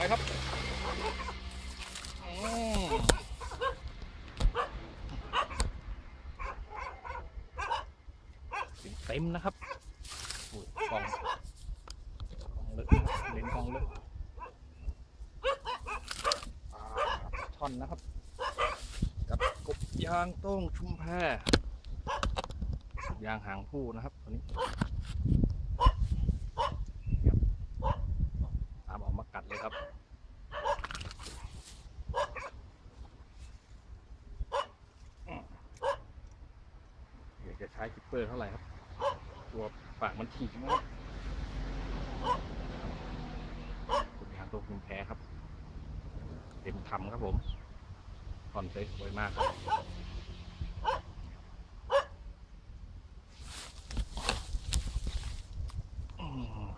อยครับเต็มนะครับโอ้ยกองกองลึกนะครับเลนส์กองลึกอ่าช่อนนะครับ กับกบยางต้งชุมแพยางหางผู้นะครับตัวนี้ครับตามออกมากัดเลยครับ เดี๋ยวจะใช้คิปเปอร์เท่าไหร่ครับ ตัวปากมันฉีกนะครับกบยางต้งชุมแพ้ครับ เต็มทำครับผมคอนเซ็ปสวยมากครับ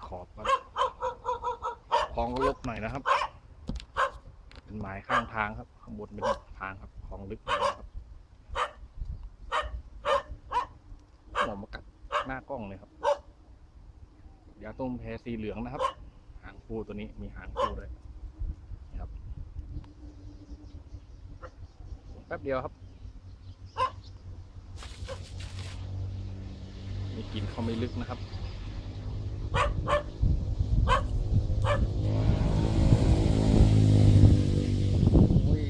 ขอบก็คลองก็ลกหน่อยนะครับ เป็นไม้ข้างทางครับ ข้างบนเป็นทางครับคลองลึกหน่อยนะครับ หมอมากัดหน้ากล้องเลยครับ ยาต้มแพสีเหลืองนะครับ หางปูตัวนี้มีหางปูด้วยนะครับแป๊บเดียวครับ มีกลินเข้าไม่ลึกนะครับ โอ้ย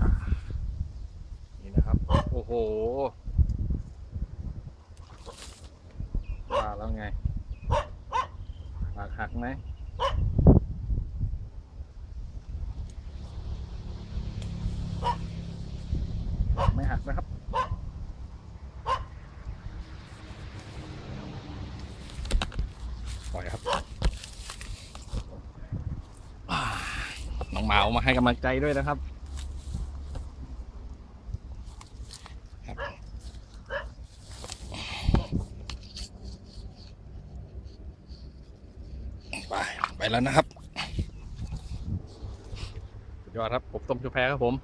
อะนี่นะครับ โอ้โหว่าแล้วไงปากหักไหมไม่หักนะครับปล่อยครับ น้องหมาเอามาให้กำลังใจด้วยนะครับ ไปแล้วนะครับยอดครับผมต้มชูแพ้ครับผม